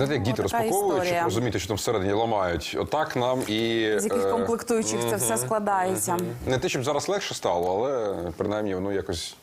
Знаєте, як діти розпаковують, щоб розуміти, що там всередині ламають. Отак нам і З яких е, комплектуючих це все складається. не те, щоб зараз легше стало, але принаймні воно якось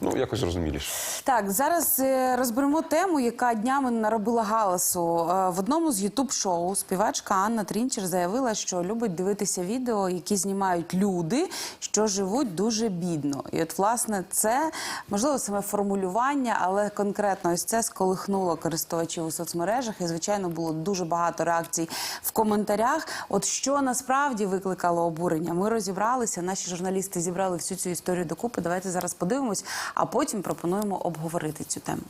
ну якось зрозуміліше. Так, зараз е, розберемо тему, яка днями наробила галасу. Е, В одному з ютуб-шоу співачка Анна Трінчер заявила, що любить дивитися відео, які знімають люди, що живуть дуже бідно. І от, власне, це можливо саме формулювання, але конкретно ось це сколихнуло користувачів у соцмережах. І звичайно було дуже багато реакцій в коментарях. От що насправді викликало обурення, ми розібралися. Наші журналісти зібрали всю цю історію докупи. Давайте зараз подивимось, а потім пропонуємо обговорити цю тему.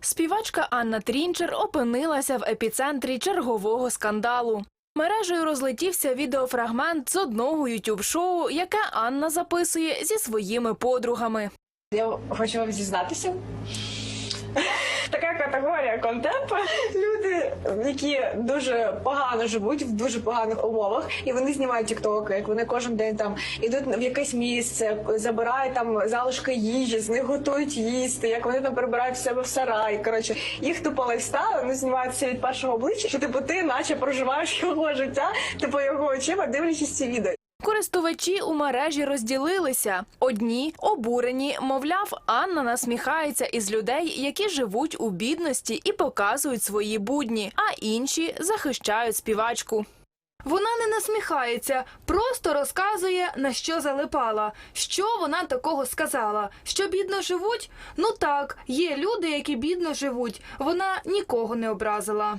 Співачка Анна Трінчер опинилася в епіцентрі чергового скандалу. Мережею розлетівся відеофрагмент з одного ютуб-шоу, яке Анна записує зі своїми подругами. Я хочу вам зізнатися. Така категорія контенту. Люди, які дуже погано живуть в дуже поганих умовах, і вони знімають тіктоки, як вони кожен день там ідуть в якесь місце, забирають там залишки їжі, з них готують їсти, як вони там прибирають в себе в сарай. Коротше, їх тупо лайфстайл, вони знімаються від першого обличчя, що типу ти наче проживаєш його життя, типу його очима, дивлячись ці відео. Користувачі у мережі розділилися. Одні обурені, мовляв, Анна насміхається із людей, які живуть у бідності і показують свої будні, а інші захищають співачку. Вона не насміхається, просто розказує, на що залипала. Що вона такого сказала? Що бідно живуть? Ну так, є люди, які бідно живуть. Вона нікого не образила.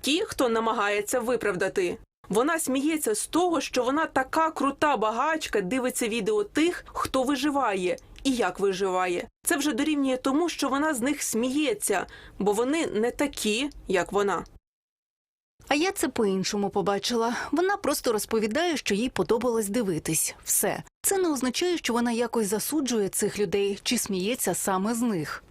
ті, хто намагається виправдати. Вона сміється з того, що вона така крута багачка, дивиться відео тих, хто виживає і як виживає. Це вже дорівнює тому, що вона з них сміється, бо вони не такі, як вона. А я це по-іншому побачила. Вона просто розповідає, що їй подобалось дивитись. Все. Це не означає, що вона якось засуджує цих людей чи сміється саме з них.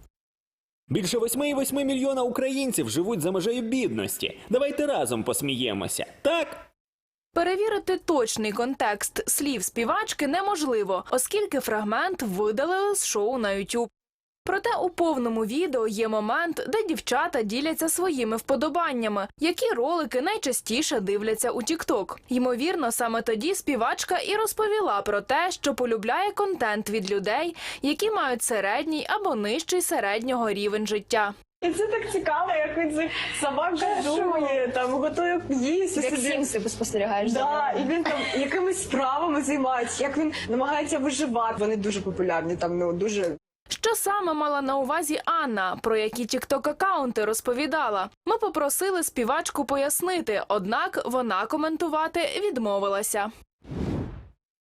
Більше 8,8 мільйона українців живуть за межею бідності. Давайте разом посміємося. Так? Перевірити точний контекст слів співачки неможливо, оскільки фрагмент видалили з шоу на YouTube. Проте у повному відео є момент, де дівчата діляться своїми вподобаннями, які ролики найчастіше дивляться у TikTok. Ймовірно, саме тоді співачка і розповіла про те, що полюбляє контент від людей, які мають середній або нижчий середнього рівень життя. І це так цікаво, як він цих собак годує, там готує їсти Як собі. Сімси спостерігаєш за Да, і він там якимись справами займається, як він намагається виживати. Вони дуже популярні, там ну дуже Що саме мала на увазі Анна, про які тікток акаунти розповідала? Ми попросили співачку пояснити, однак вона коментувати відмовилася.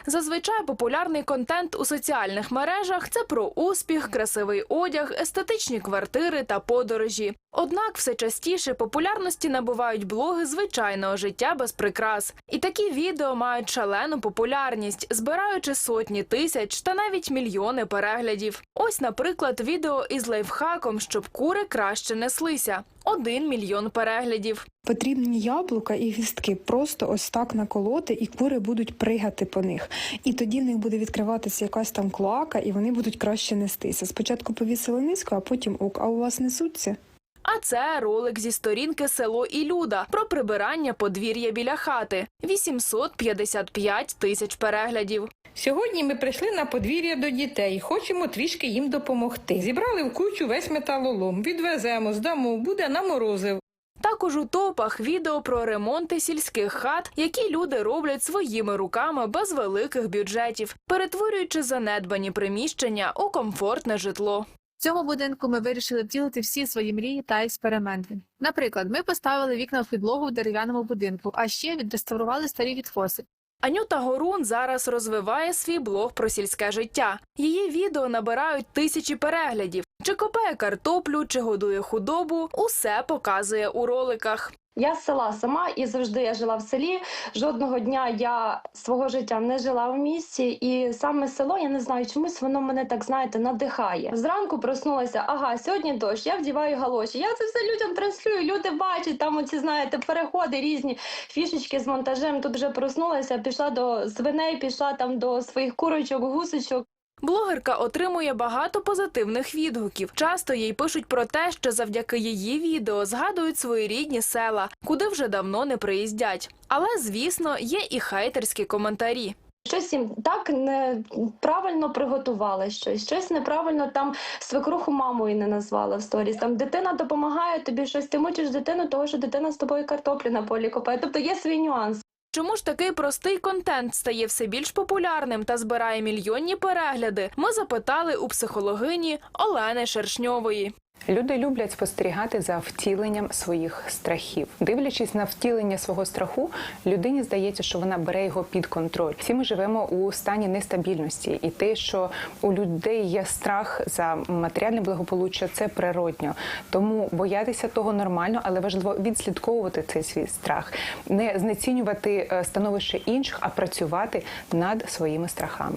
Зазвичай популярний контент у соціальних мережах це про успіх, красивий одяг, естетичні квартири та подорожі. Однак все частіше популярності набувають блоги звичайного життя без прикрас. І такі відео мають шалену популярність, збираючи сотні тисяч та навіть мільйони переглядів. Ось, наприклад, відео із лайфхаком, щоб кури краще неслися. Один мільйон переглядів. Потрібні яблука і гвістки просто ось так наколоти, і кури будуть пригати по них. І тоді в них буде відкриватися якась там клоака, і вони будуть краще нестися. Спочатку повісили низько, а потім ок. А у вас несуться? А це ролик зі сторінки село і Люда про прибирання подвір'я біля хати. 855 тисяч переглядів. Сьогодні ми прийшли на подвір'я до дітей. Хочемо трішки їм допомогти. Зібрали в кучу весь металолом. Відвеземо, здамо, буде на морозив. Також у топах відео про ремонти сільських хат, які люди роблять своїми руками без великих бюджетів, перетворюючи занедбані приміщення у комфортне житло. В цьому будинку ми вирішили втілити всі свої мрії та експерименти. Наприклад, ми поставили вікна в підлогу в дерев'яному будинку, а ще відреставрували старі відфоси. Анюта Горун зараз розвиває свій блог про сільське життя. Її відео набирають тисячі переглядів. Чи копає картоплю, чи годує худобу, усе показує у роликах. Я з села сама і завжди я жила в селі. Жодного дня я свого життя не жила в місті, і саме село, я не знаю, чомусь воно мене так знаєте надихає. Зранку проснулася, ага, сьогодні дощ, я вдіваю галоші. Я це все людям транслюю. Люди бачать там оці, знаєте, переходи різні фішечки з монтажем. Тут вже проснулася, пішла до свиней, пішла там до своїх курочок, гусочок. Блогерка отримує багато позитивних відгуків. Часто їй пишуть про те, що завдяки її відео згадують свої рідні села, куди вже давно не приїздять. Але звісно, є і хейтерські коментарі. Щось їм так неправильно приготували щось, щось неправильно там свекруху мамою не назвала в сторіс. Там дитина допомагає тобі щось, ти мучиш дитину, того що дитина з тобою картоплю на полі копає. Тобто є свій нюанс. Чому ж такий простий контент стає все більш популярним та збирає мільйонні перегляди? Ми запитали у психологині Олени Шершньової. Люди люблять спостерігати за втіленням своїх страхів. Дивлячись на втілення свого страху, людині здається, що вона бере його під контроль. Всі ми живемо у стані нестабільності, і те, що у людей є страх за матеріальне благополуччя, це природньо. Тому боятися того нормально, але важливо відслідковувати цей свій страх, не знецінювати е, становище інших, а працювати над своїми страхами.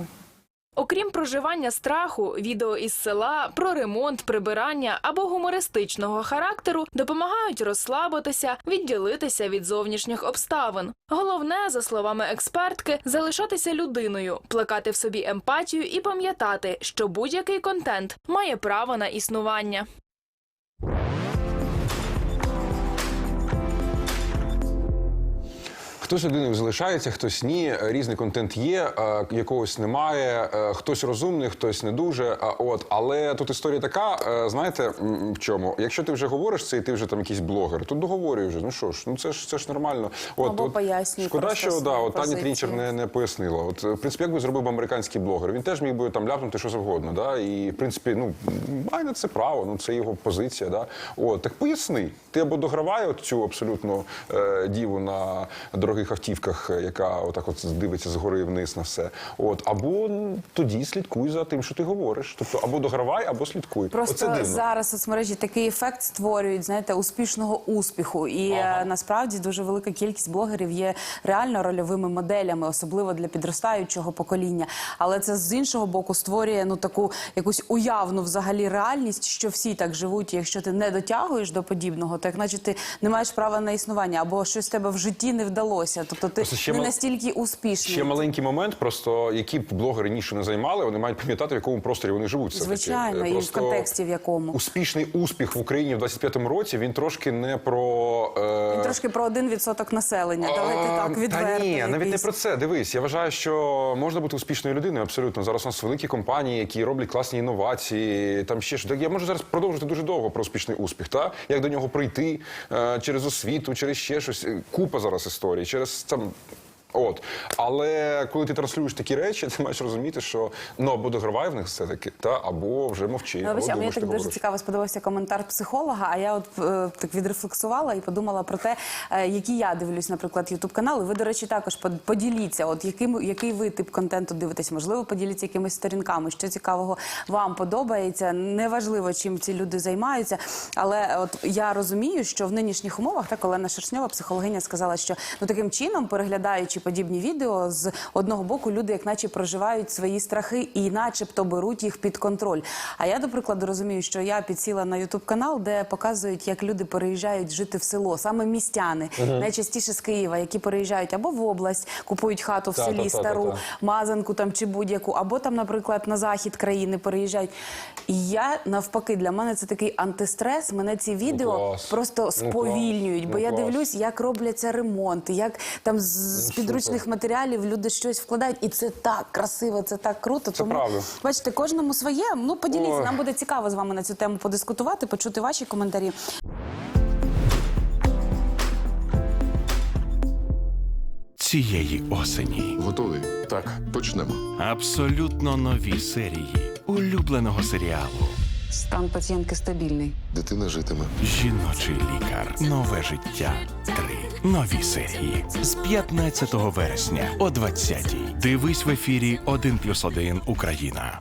Окрім проживання страху, відео із села про ремонт, прибирання або гумористичного характеру допомагають розслабитися, відділитися від зовнішніх обставин. Головне, за словами експертки, залишатися людиною, плекати в собі емпатію і пам'ятати, що будь-який контент має право на існування. Хтось людиною залишається, хтось ні. Різний контент є, е, якогось немає. е, Хтось розумний, хтось не дуже. От, але тут історія така. е, Знаєте, в чому? Якщо ти вже говориш це, і ти вже там якийсь блогер, то договорюй вже. Ну що ж, ну це ж це ж нормально. От Або пояснюй Шкода, що да, от Таня. Трінчер не, не пояснила. От в принципі, як би зробив американський блогер, він теж міг би там ляпнути що завгодно. Да? І в принципі, ну має на це право, ну це його позиція. Да? От так поясни. Ти або догравай от цю абсолютно е, діву на дорогих автівках, е, яка отак от дивиться згори вниз на все. От або тоді слідкуй за тим, що ти говориш. Тобто або догравай, або слідкуй. Оце Просто дивно. зараз соцмережі такий ефект створюють, знаєте, успішного успіху. І Ага. е, насправді дуже велика кількість блогерів є реально рольовими моделями, особливо для підростаючого покоління. Але це з іншого боку створює ну таку якусь уявну взагалі реальність, що всі так живуть. І якщо ти не дотягуєш до подібного, то як наче ти не маєш права на існування, або щось тебе в житті не вдалося. Тобто ти ще не мал- настільки успішний. Ще маленький момент, просто які б блогери нішу не займали, вони мають пам'ятати, в якому просторі вони живуть. Звичайно, Е, і в контексті в якому. Успішний успіх в Україні в 25-му році він трошки не про е... Він трошки про один відсоток населення. Давайте так відверто. Та ні, навіть не про це. Дивись, я вважаю, що можна бути успішною людиною. Абсолютно зараз у нас великі компанії, які роблять класні інновації. Там ще що. Я можу зараз продовжити дуже довго про успішний успіх. Та як до нього прийти е, через освіту, через ще щось. Е, Купа зараз історій, через там. От, але коли ти транслюєш такі речі, ти маєш розуміти, що ну або догравай в них все таки, та або вже мовчи. Ну, або а мені так дуже говориш. цікаво сподобався коментар психолога. А я от е, так відрефлексувала і подумала про те, е, які я дивлюсь, наприклад, ютуб канали. Ви, до речі, також под- поділіться. От яким який ви тип контенту дивитесь? Можливо, поділіться якимись сторінками, що цікавого вам подобається. Неважливо, чим ці люди займаються. Але от я розумію, що в нинішніх умовах так Олена Шершньова, психологиня, сказала, що ну таким чином, переглядаючи подібні відео, з одного боку люди, як наче проживають свої страхи і, начебто, беруть їх під контроль. А я, до прикладу, розумію, що я підсіла на ютуб канал, де показують, як люди переїжджають жити в село, саме містяни, найчастіше з Києва, які переїжджають або в область, купують хату в Та, селі та, та, стару, та, та. мазанку там чи будь-яку, або там, наприклад, на захід країни переїжджають. І я навпаки, для мене це такий антистрес. Мене ці відео клас. просто Ну, сповільнюють, клас. бо Ну, я клас. дивлюсь, як робляться ремонти, як там з, Ну, підручних матеріалів люди щось вкладають, і це так красиво, це так круто. Це Тому правда. бачите, кожному своє. Ну поділіться. Ой. Нам буде цікаво з вами на цю тему подискутувати, почути ваші коментарі. цієї осені. Готовий? Так, почнемо. Абсолютно нові серії улюбленого серіалу Стан пацієнтки стабільний. Дитина житиме. Жіночий лікар. Нове життя. Три нові серії з 15 вересня о 20-й. Дивись в ефірі 1+,1 Україна.